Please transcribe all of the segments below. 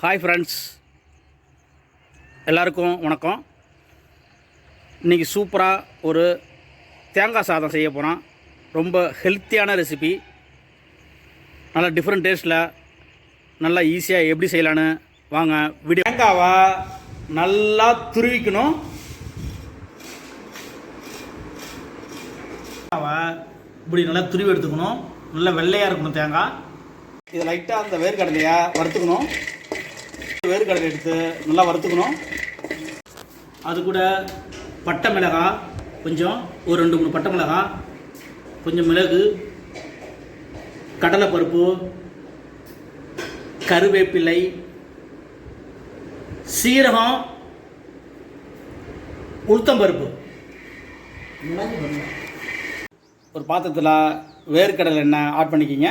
Hi friends எல்லாருக்கும் வணக்கம். இன்றைக்கி சூப்பராக ஒரு தேங்காய் சாதம் செய்ய போகிறோம் ரொம்ப ஹெல்த்தியான ரெசிபி நல்லா டிஃப்ரெண்ட் டேஸ்ட்டில் நல்லா ஈஸியாக எப்படி செய்யலான்னு வாங்க வீடியோ தேங்காவை நல்லா துருவிக்கணும். தேங்காவை இப்படி நல்லா துருவி எடுத்துக்கணும். நல்லா வெள்ளையாக இருக்கணும் தேங்காய். இது லைட்டாக அந்த வேர்க்கடலையாக வறுத்துக்கணும். வேர்க்கடலை எடுத்து நல்லா வறுத்துக்கணும். அது கூட பட்டை மிளகாய் கொஞ்சம் ஒரு ரெண்டு மூணு பட்டை மிளகாய் கொஞ்சம் மிளகு கடலைப்பருப்பு கருவேப்பிலை சீரகம் உளுத்தம்பருப்பு. ஒரு பாத்திரத்தில் வேர்க்கடலை எண்ணெய் ஆட் பண்ணிக்கிங்க.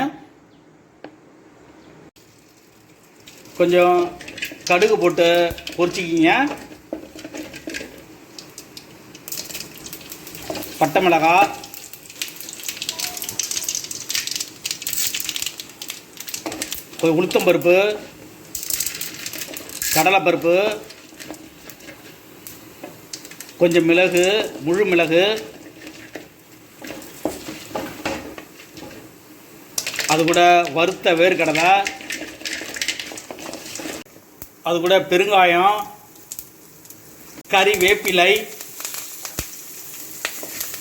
கொஞ்சம் கடுகு போட்டு பொரிச்சிக்கிங்க. பட்டை மிளகாய். கொஞ்சம் உளுத்தம்பருப்பு கடலைப்பருப்பு. கொஞ்சம் மிளகு முழு மிளகு. அது கூட வறுத்த வேர்க்கடலை. அது கூட பெருங்காயம் கறி வேப்பிலை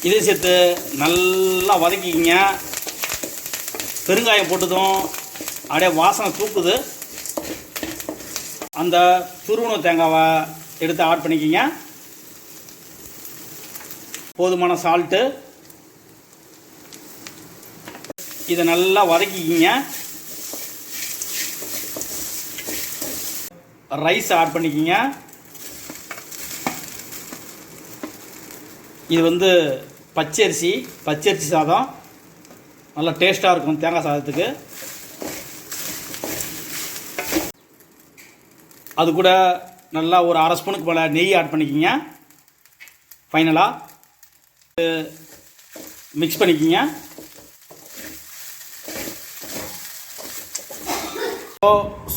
இதை சேர்த்து நல்லா வதக்கிக்கிங்க. பெருங்காயம் போட்டதும் அப்படியே வாசனை தூக்குது. அந்த துருவண தேங்காவை எடுத்து ஆட் பண்ணிக்கிங்க. போதுமான சால்ட்டு இதை நல்லா வதக்கிக்கிங்க. ரைஸ் ஆட் பண்ணிக்கிங்க. இது வந்து பச்சரிசி பச்சரிசி சாதம். நல்லா டேஸ்ட்டாக இருக்கும் தேங்காய் சாதத்துக்கு. அது கூட நல்லா ஒரு அரை ஸ்பூனுக்கு மேலே நெய் ஆட் பண்ணிக்கிங்க. ஃபைனலாக மிக்ஸ் பண்ணிக்கிங்க.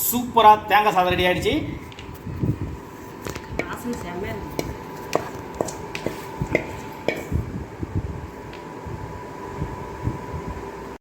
சூப்பராக தேங்காய் சாதம் ரெடி ஆகிடுச்சு இருக்கு